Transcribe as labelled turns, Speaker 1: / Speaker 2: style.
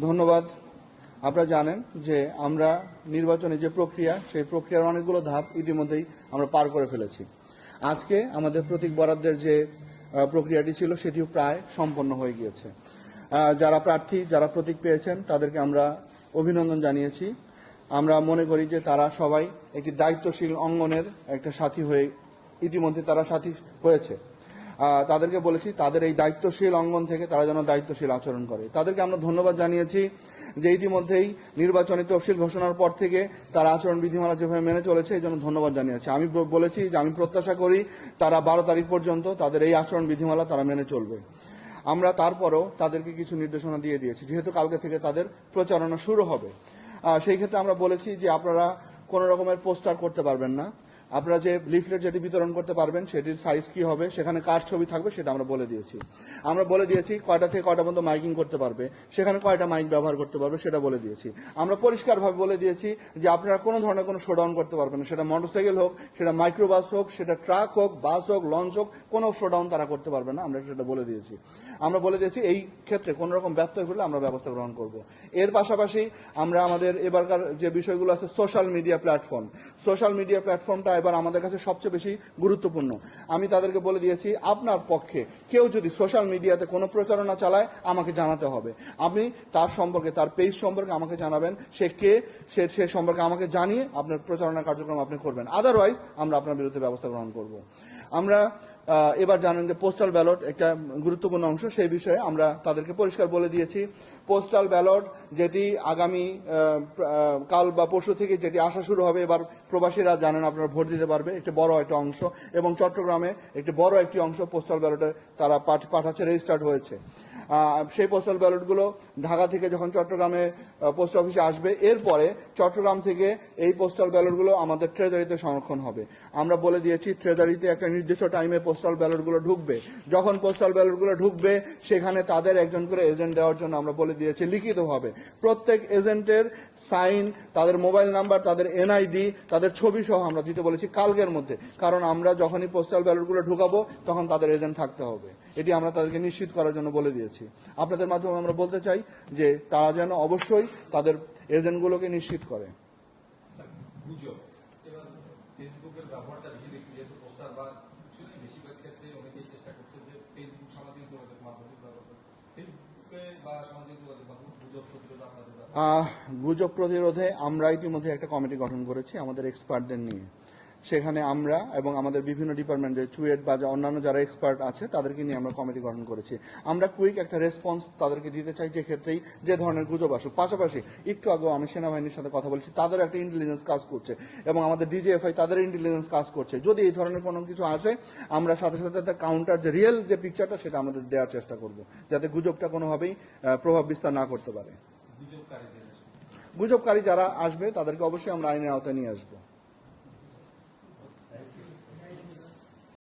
Speaker 1: ধন্যবাদ। আপনারা জানেন যে আমরা নির্বাচনে যে প্রক্রিয়া, সেই প্রক্রিয়ার অনেকগুলো ধাপ ইতিমধ্যেই আমরা পার করে ফেলেছি। আজকে আমাদের প্রতীক বরাদ্দের যে প্রক্রিয়াটি ছিল, সেটিও প্রায় সম্পন্ন হয়ে গিয়েছে। যারা প্রার্থী, যারা প্রতীক পেয়েছেন, তাদেরকে আমরা অভিনন্দন জানিয়েছি। আমরা মনে করি যে তারা সবাই একটি দায়িত্বশীল অঙ্গনের একটা সাথী হয়ে ইতিমধ্যে তারা সাথী হয়েছে। তাদেরকে বলেছি, তাদের এই দায়িত্বশীল অঙ্গন থেকে তারা যেন দায়িত্বশীল আচরণ করে। তাদেরকে আমরা ধন্যবাদ জানিয়েছি যে ইতিমধ্যেই নির্বাচনী তফসিল ঘোষণার পর থেকে তারা আচরণ বিধিমালা যেভাবে মেনে চলেছে, এই জন্য ধন্যবাদ জানিয়েছি। আমি বলেছি যে আমি প্রত্যাশা করি তারা বারো তারিখ পর্যন্ত তাদের এই আচরণ বিধিমালা তারা মেনে চলবে। আমরা তারপরও তাদেরকে কিছু নির্দেশনা দিয়ে দিয়েছি, যেহেতু কালকে থেকে তাদের প্রচারণা শুরু হবে। সেই ক্ষেত্রে আমরা বলেছি যে আপনারা কোনো রকমের পোস্টার করতে পারবেন না। আপনারা যে লিফলেট যেটি বিতরণ করতে পারবেন, সেটির সাইজ কি হবে, সেখানে কার ছবি থাকবে সেটা আমরা বলে দিয়েছি। আমরা বলে দিয়েছি কয়টা থেকে কয়টা পর্যন্ত মাইকিং করতে পারবে, সেখানে কয়টা মাইক ব্যবহার করতে পারবে সেটা বলে দিয়েছি। আমরা পরিষ্কারভাবে বলে দিয়েছি যে আপনারা কোনো ধরনের কোনো শোডাউন করতে পারবেন না, সেটা মোটরসাইকেল হোক, সেটা মাইক্রোবাস হোক, সেটা ট্রাক হোক বাস হোক লঞ্চ হোক, কোনো শোডাউন তারা করতে পারবে না, আমরা সেটা বলে দিয়েছি। আমরা বলে দিয়েছি এই ক্ষেত্রে কোনো রকম ব্যর্থ হলে আমরা ব্যবস্থা গ্রহণ করব। এর পাশাপাশি আমরা আমাদের এবারকার যে বিষয়গুলো আছে social media platform social media প্ল্যাটফর্মটা এবার আমাদের কাছে সবচেয়ে বেশি গুরুত্বপূর্ণ। আমি তাদেরকে বলে দিয়েছি, আপনার পক্ষে কেউ যদি সোশ্যাল মিডিয়াতে কোনো প্রচারণা চালায়, আমাকে জানাতে হবে। আপনি তার সম্পর্কে, তার পেজ সম্পর্কে আমাকে জানাবেন, সে কে, সে সে সম্পর্কে আমাকে জানিয়ে আপনার প্রচারণা কার্যক্রম আপনি করবেন। আদারওয়াইজ আমরা আপনার বিরুদ্ধে ব্যবস্থা গ্রহণ করব। আমরা এবার জানেন যে পোস্টাল ব্যালট একটা গুরুত্বপূর্ণ অংশ, সেই বিষয়ে আমরা তাদেরকে পরিষ্কার বলে দিয়েছি। পোস্টাল ব্যালট যেটি আগামী কাল বা পরশু থেকে যেটি আসা শুরু হবে, এবার প্রবাসীরা জানেন, আপনারা ভোট দিতে পারবে, একটি বড় একটা অংশ, এবং চট্টগ্রামে একটি বড় একটি অংশ পোস্টাল ব্যালটে তারা পাঠ- পাঠাচ্ছে রেজিস্টার্ড হয়েছে। সেই পোস্টাল ব্যালটগুলো ঢাকা থেকে যখন চট্টগ্রামে পোস্ট অফিসে আসবে, এরপরে চট্টগ্রাম থেকে এই পোস্টাল ব্যালটগুলো আমাদের ট্রেজারিতে সংরক্ষণ হবে। আমরা বলে দিয়েছি ট্রেজারিতে একটা নির্দিষ্ট টাইমে পোস্টাল ব্যালটগুলো ঢুকবে। যখন পোস্টাল ব্যালটগুলো ঢুকবে, সেখানে তাদের একজন করে এজেন্ট দেওয়ার জন্য আমরা বলে দিয়েছি, লিখিতভাবে। প্রত্যেক এজেন্টের সাইন তাদের মোবাইল নাম্বার তাদের এনআইডি তাদের ছবি সহ আমরা দিতে বলেছি। কালকের মধ্যে। কারণ আমরা যখনই পোস্টাল ব্যালটগুলো ঢুকাবো তখন তাদের এজেন্ট থাকতে হবে। এটি আমরা তাদেরকে নিশ্চিত করার জন্য বলে দিয়েছি। আপনাদের মাধ্যমে আমরা বলতে চাই যে তারা যেন অবশ্যই তাদের এজেন্টগুলোকে নিশ্চিত করে।
Speaker 2: ফেসবুকের ব্যবহারটা বেশি দেখি যেহেতু পোস্টার বা কিছু বেশিরভাগ ক্ষেত্রে অনেকেই চেষ্টা করছে যে ফেসবুক সামাজিক যোগাযোগ মাধ্যম ফেসবুকে বা সামাজিক যোগাযোগ মাধ্যম গুজব সত্যতা আপনাদের
Speaker 1: আহ, গুজব প্রতিরোধে আমরা ইতিমধ্যে একটা কমিটি গঠন করেছি আমাদের এক্সপার্টদের নিয়ে। সেখানে আমরা এবং আমাদের বিভিন্ন ডিপার্টমেন্ট যে চুয়েট বা অন্যান্য যারা এক্সপার্ট আছে তাদেরকে নিয়ে আমরা কমিটি গঠন করেছি। আমরা কুইক একটা রেসপন্স তাদেরকে দিতে চাই যে ক্ষেত্রেই যে ধরনের গুজব আসুক। পাশাপাশি একটু আগেও আমি সেনাবাহিনীর সাথে কথা বলছি তাদের একটা ইন্টেলিজেন্স কাজ করছে এবং আমাদের ডিজিএফআই তাদের ইন্টেলিজেন্স কাজ করছে। যদি এই ধরনের কোনো কিছু আসে আমরা সাথে সাথে তার কাউন্টার যে রিয়েল যে পিকচারটা সেটা আমাদের দেওয়ার চেষ্টা করব যাতে গুজবটা কোনোভাবেই প্রভাব বিস্তার না করতে পারে। গুজবকারী যারা আসবে তাদেরকে অবশ্যই আমরা আইনের আওতায় নিয়ে আসব।